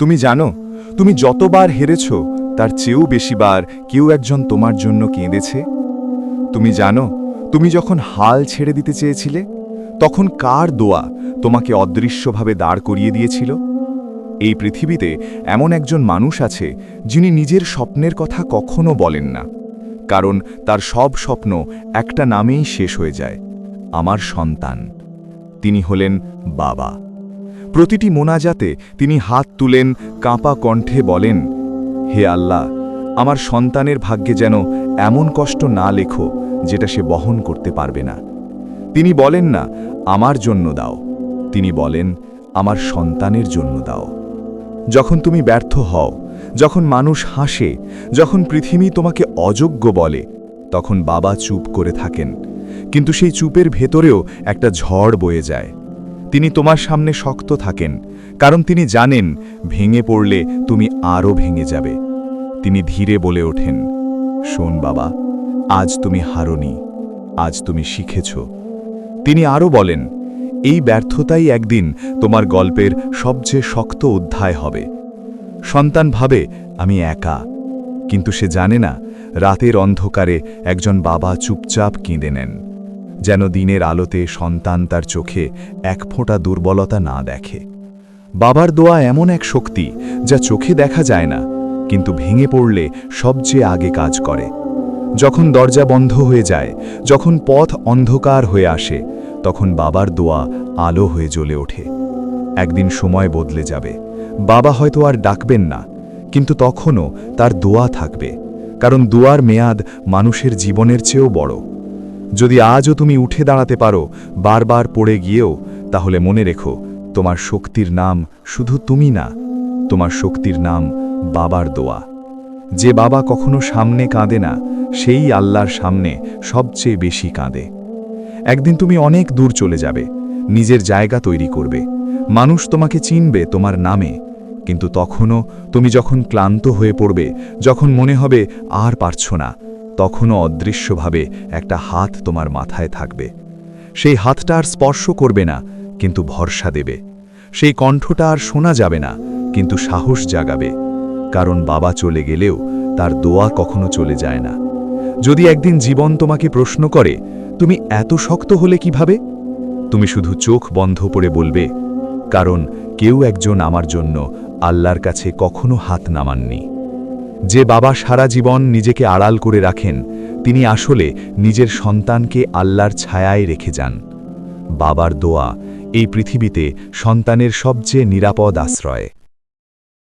তুমি জানো, তুমি যতবার হেরেছ, তার চেয়েও বেশিবার কেউ একজন তোমার জন্য কেঁদেছে? তুমি জানো, তুমি যখন হাল ছেড়ে দিতে চেয়েছিলে, তখন কার দোয়া তোমাকে অদৃশ্যভাবে দাঁড় করিয়ে দিয়েছিল? এই পৃথিবীতে এমন একজন মানুষ আছে, যিনি নিজের স্বপ্নের কথা কখনো বলেন না, কারণ তার সব স্বপ্ন একটা নামেই শেষ হয়ে যায়, আমার সন্তান। তিনি হলেন বাবা। প্রতিটি মোনাজাতে তিনি হাত তুলেন, কাঁপা কণ্ঠে বলেন, হে আল্লাহ, আমার সন্তানের ভাগ্যে যেন এমন কষ্ট না লেখো যেটা সে বহন করতে পারবে না। তিনি বলেন না, আমার জন্য দাও। তিনি বলেন, আমার সন্তানের জন্য দাও। যখন তুমি ব্যর্থ হও, যখন মানুষ হাসে, যখন পৃথিবী তোমাকে অযোগ্য বলে, তখন বাবা চুপ করে থাকেন। কিন্তু সেই চুপের ভেতরেও একটা ঝড় বয়ে যায়। তিনি তোমার সামনে শক্ত থাকেন, কারণ তিনি জানেন ভেঙে পড়লে তুমি আরও ভেঙে যাবে। তিনি ধীরে বলে ওঠেন, শোন বাবা, আজ তুমি হারনি, আজ তুমি শিখেছ। তিনি আরও বলেন, এই ব্যর্থতাই একদিন তোমার গল্পের সবচেয়ে শক্ত অধ্যায় হবে। সন্তান ভাবে, আমি একা, কিন্তু সে জানে না, রাতের অন্ধকারে একজন বাবা চুপচাপ কেঁদে নেন। যেন দিনের আলোতে সন্তান তার চোখে এক ফোঁটা দুর্বলতা না দেখে। বাবার দোয়া এমন এক শক্তি যা চোখে দেখা যায় না, কিন্তু ভেঙে পড়লে সবচেয়ে আগে কাজ করে। যখন দরজা বন্ধ হয়ে যায়, যখন পথ অন্ধকার হয়ে আসে, তখন বাবার দোয়া আলো হয়ে জ্বলে ওঠে। একদিন সময় বদলে যাবে। বাবা হয়তো আর ডাকবেন না, কিন্তু তখনও তার দোয়া থাকবে, কারণ দোয়ার মেয়াদ মানুষের জীবনের চেয়েও বড়। যদি আজও তুমি উঠে দাঁড়াতে পারো, বারবার পড়ে গিয়েও, তাহলে মনে রেখো, তোমার শক্তির নাম শুধু তুমি না, তোমার শক্তির নাম বাবার দোয়া। যে বাবা কখনো সামনে কাঁদে না, সেই আল্লাহর সামনে সবচেয়ে বেশি কাঁদে। একদিন তুমি অনেক দূর চলে যাবে, নিজের জায়গা তৈরি করবে। মানুষ তোমাকে চিনবে তোমার নামে, কিন্তু তখনও তুমি যখন ক্লান্ত হয়ে পড়বে, যখন মনে হবে আর পারছ না তখনও অদৃশ্যভাবে একটা হাত তোমার মাথায় থাকবে। সেই হাতটা আর স্পর্শ করবে না, কিন্তু ভরসা দেবে। সেই কণ্ঠটা আর শোনা যাবে না, কিন্তু সাহস জাগাবে। কারণ বাবা চলে গেলেও তার দোয়া কখনো চলে যায় না। যদি একদিন জীবন তোমাকে প্রশ্ন করে, তুমি এত শক্ত হলে কীভাবে? তুমি শুধু চোখ বন্ধ করে বলবে, কারণ কেউ একজন আমার জন্য আল্লাহর কাছে কখনো হাত নামাননি। যে বাবা সারা জীবন নিজেকে আড়াল করে রাখেন, তিনি আসলে নিজের সন্তানকে আল্লাহর ছায়ায় রেখে যান। বাবার দোয়া এই পৃথিবীতে সন্তানের সবচেয়ে নিরাপদ আশ্রয়।